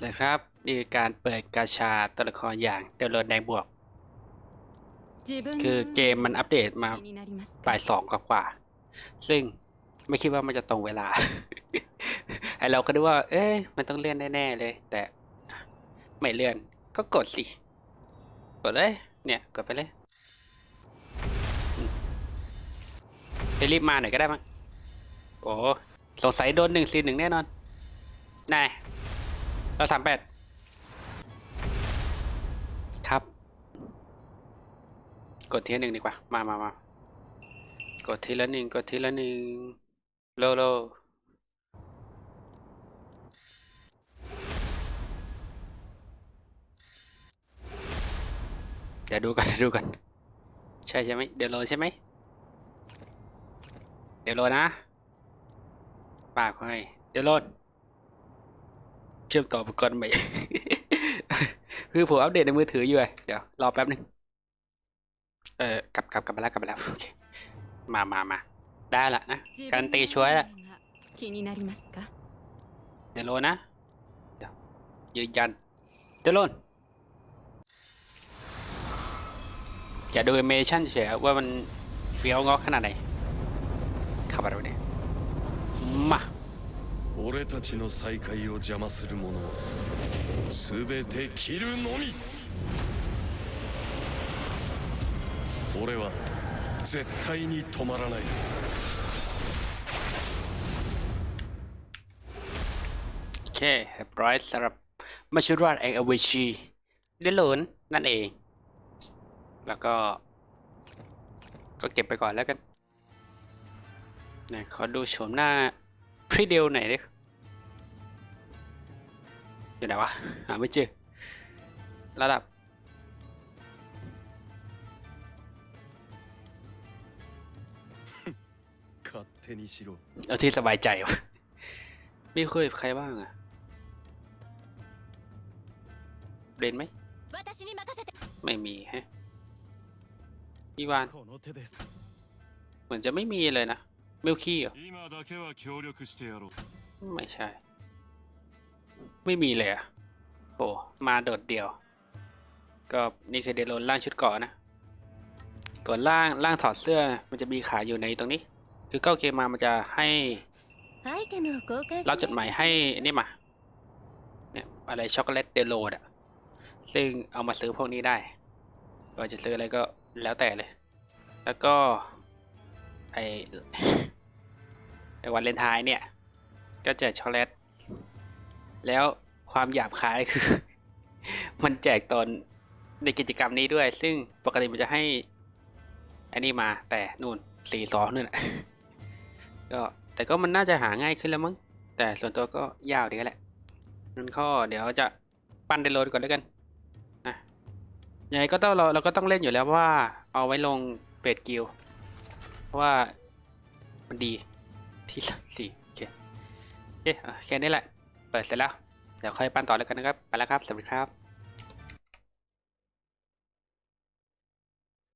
เลยครับนี่คือการเปิดกาชาตัวละครอย่างเดลโลดแดงบวก คือเกมมันอัปเดตมาบ่ายสองกว่าๆซึ่งไม่คิดว่ามันจะตรงเวลา ไอเราก็ดูว่า เอ๊ะมันต้องเลื่อนแน่ๆเลย แต่ไม่เลื่อนก็กดสิ กดเลย เนี่ยกดไปเลยไปรีบมาหน่อยก็ได้มั้งโอ้สงสัยโดนหนึ่งซีหนึ่งแน่นอนนาย เราสามแปดครับ กดทีละหนึ่งดีกว่า มามามากดทีละหนึ่งกดทีละหนึ่งโลโลเดี๋ยวดูกันเดี๋ยวดูกันใช่ใช่ไหมเดี๋ยวโลใช่ไหมเดี๋ยวโลนะปากให้เดี๋ยวโลด เชื่อมต่ออุปกรณ์ใหม่ คือผมอัปเดตในมือถืออยู่เดี๋ยวรอแป๊บหนึ่งเออกลับกลับกลับมาแล้วกลับมาแล้วมามามาได้ละนะ การันตีช่วยละเดี๋ยวโลนะเดี๋ยวยืนยันเดี๋ยวโลนอย่าดูเอเมชั่นเฉยว่ามันเฟี้ยวงอขนาดไหนขับมาดูเนี่ยมา 俺たちの再会を邪魔する者は全て切るのみ俺は絶対に止まらない โอเคเรียบร้อยสำหรับมาชุราชแองอเวชีเดยวโลนนั่นเอง แล้วก็ ก็เก็บไปก่อนแล้วกันไหนขอดูโฉมหน้า ช่ยเดลหน่อยดิอยู่ไหนวะหาไม่เจอระดับเอาที่สบายใจวะไม่เคยใครบ้างอะเรนไหม ไม่มีฮะอีวาน เหมือนจะไม่มีเลยนะ เลคี้เหรอไม่ใช่ ไม่มีเลยอะโอ้มาโดดเดียว ก็นี่คือเดโลนล่างชุดก่อนนะก่อนล่างล่างถอดเสื้อมันจะมีขาอยู่ในตรงนี้ คือเก้าเกมมามันจะให้เราจดหมายให้นี่มาเนี่ยอะไรช็อกโกแลตเดโลดอะซึ่งเอามาซื้อพวกนี้ได้ก็จะซื้ออะไรก็แล้วแต่เลย แล้วก็ไอ ในวันเลนทน์เนี่ย ก็แจกช็อกโกแลต แล้วความหยาบคายคือ มันแจกตอนในกิจกรรมนี้ด้วย ซึ่งปกติมันจะให้อันนี้มาแต่นู่นสี่สองนู่นน่ะก็แต่ก็มันน่าจะหาง่ายขึ้นแล้วมั้ง แต่ส่วนตัวก็ยาวดีก็แหละนั่นข้อเดี๋ยวจะปั้นไดโลดก่อนแล้วกันนะยังไงก็ต้องเราเราก็ต้องเล่นอยู่แล้วว่า เอาไว้ลงเปรดกิลเพราะว่ามันดี ที่สสี่โอเคโอเคแค่นี้แหละ เปิดเสร็จแล้ว เดี๋ยวค่อยปั้นต่อแล้วกันนะครับ ไปแล้วครับ สวัสดีครับ